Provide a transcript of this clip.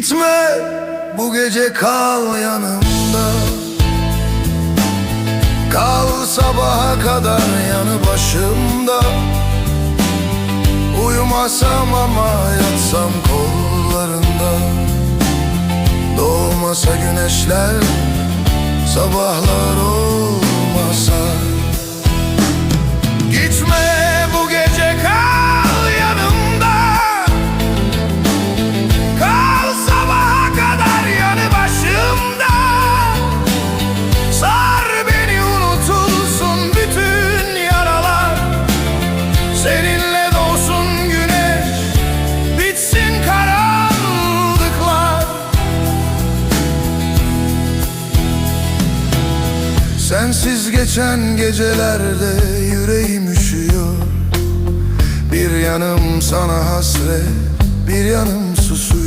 Gitme bu gece kal yanımda. Kal sabaha kadar yanı başımda. Uyumasam ama yatsam kollarında. Doğmasa güneşler Sabahlar Sensiz geçen gecelerde yüreğim üşüyor. Bir yanım sana hasret Bir yanım susuyor